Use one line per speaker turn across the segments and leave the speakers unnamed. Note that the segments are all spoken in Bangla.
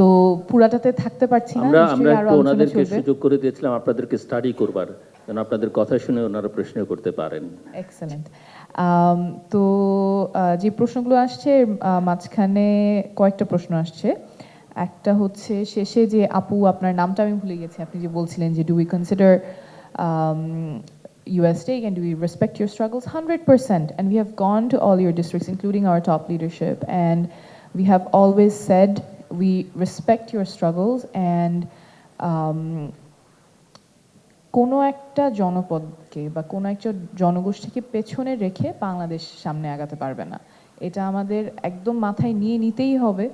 তো পুরাটাতে থাকতে পারছি না
আমরা আমরা একটু ওনাদেরকে সুযোগ করে দিয়েছিলাম আপনাদেরকে স্টাডি করবার যেন আপনাদের কথা শুনে ওনারা প্রশ্ন করতে পারেন।
এক্সেলেন্ট তো যে প্রশ্নগুলো আসছে মাঝখানে কয়েকটা প্রশ্ন আসছে। একটা হচ্ছে শেষে যে আপু আপনার নামটা আমি ভুলে গেছি। আপনি যে বলছিলেন যে do we consider US take and do we respect your struggles? 100%. And we have gone to all your districts, including our top leadership, and we have always said we respect your struggles and um, কোনো একটা জনপদকে বা কোনো একটা জনগোষ্ঠীকে পেছনে রেখে বাংলাদেশ সামনে আগাতে পারবে না। এটা আমাদের একদম মাথায় নিয়ে নিতেই হবে।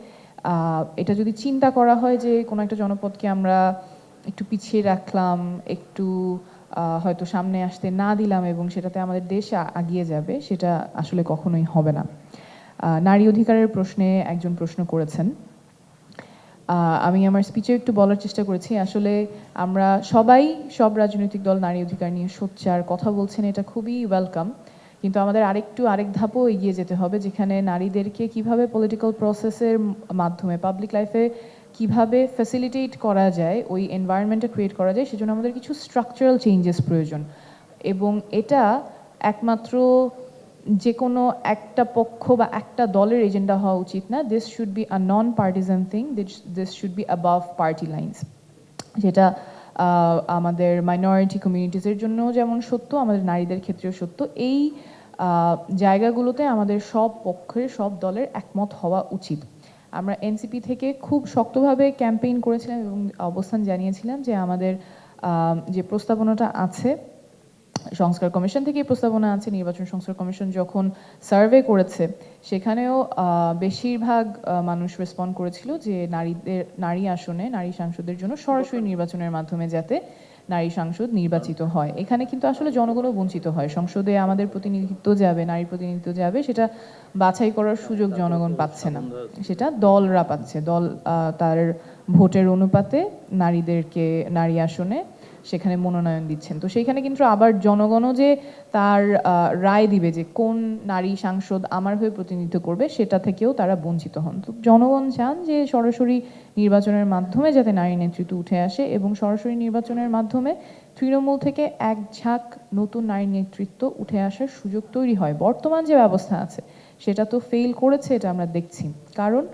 এটা যদি চিন্তা করা হয় যে কোনো একটা জনপদকে আমরা একটু পিছিয়ে রাখলাম একটু হয়তো সামনে আসতে না দিলাম এবং সেটাতে আমাদের দেশ আগিয়ে যাবে সেটা আসলে কখনোই হবে না। নারী অধিকারের প্রশ্নে একজন প্রশ্ন করেছেন। আমি আমার স্পিচে একটু বলার চেষ্টা করেছি। আসলে আমরা সবাই সব রাজনৈতিক দল নারী অধিকার নিয়ে সোচ্চার, কথা বলছেন, এটা খুবই ওয়েলকাম কিন্তু আমাদের আরেকটু আরেক ধাপও এগিয়ে যেতে হবে, যেখানে নারীদেরকে কীভাবে পলিটিক্যাল প্রসেসের মাধ্যমে পাবলিক লাইফে কীভাবে ফ্যাসিলিটেট করা যায়, ওই এনভায়রনমেন্টটা ক্রিয়েট করা যায়, সেজন্য আমাদের কিছু স্ট্রাকচারাল চেঞ্জেস প্রয়োজন। এবং এটা একমাত্র যে কোনো একটা পক্ষ বা একটা দলের এজেন্ডা হওয়া উচিত না। This should be a non partisan thing this should be above party lines যেটা আমাদের মাইনরিটি কমিউনিটিসের জন্য যেমন সত্য, আমাদের নারীদের ক্ষেত্রেও সত্য। এই জায়গাগুলোতে আমাদের সব পক্ষের, সব দলের একমত হওয়া উচিত। আমরা এনসিপি থেকে খুব শক্তভাবে ক্যাম্পেইন করেছিলাম এবং অবস্থান জানিয়েছিলাম যে আমাদের যে প্রস্তাবনাটা আছে সংস্কার কমিশন থেকে প্রস্তাবনা আছে। নির্বাচন সংস্কার কমিশন যখন সার্ভে করেছে, সেখানেও বেশিরভাগ মানুষ রেসপন্ড করেছিল যে নারীদের, নারী আসনে, নারী সাংসদের জন্য সরাসরি নির্বাচনের মাধ্যমে যাতে নারী সাংসদ নির্বাচিত হয়। এখানে কিন্তু আসলে জনগণও বঞ্চিত হয়। সংসদে আমাদের প্রতিনিধিত্ব যাবে, নারী প্রতিনিধিত্ব যাবে, সেটা বাছাই করার সুযোগ জনগণ পাচ্ছে না। সেটা দলরা পাচ্ছে। দল তার ভোটের অনুপাতে নারীদেরকে, নারী আসনে সেখানে মনোনয়ন দিচ্ছেন। তো সেইখানে কিন্তু আবার জনগণও যে তার রায় দিবে যে কোন নারী সাংসদ আমার হয়ে প্রতিনিধিত্ব করবে, সেটা থেকেও তারা বঞ্চিত হন। তো জনগণ চান যে সরাসরি নির্বাচনের মাধ্যমে যাতে নারী নেতৃত্ব উঠে আসে এবং সরাসরি নির্বাচনের মাধ্যমে তৃণমূল থেকে এক ঝাঁক নতুন নারী নেতৃত্ব উঠে আসার সুযোগ তৈরি হয়। বর্তমান যে ব্যবস্থা আছে, সেটা তো ফেল করেছে, এটা আমরা দেখছি। কারণ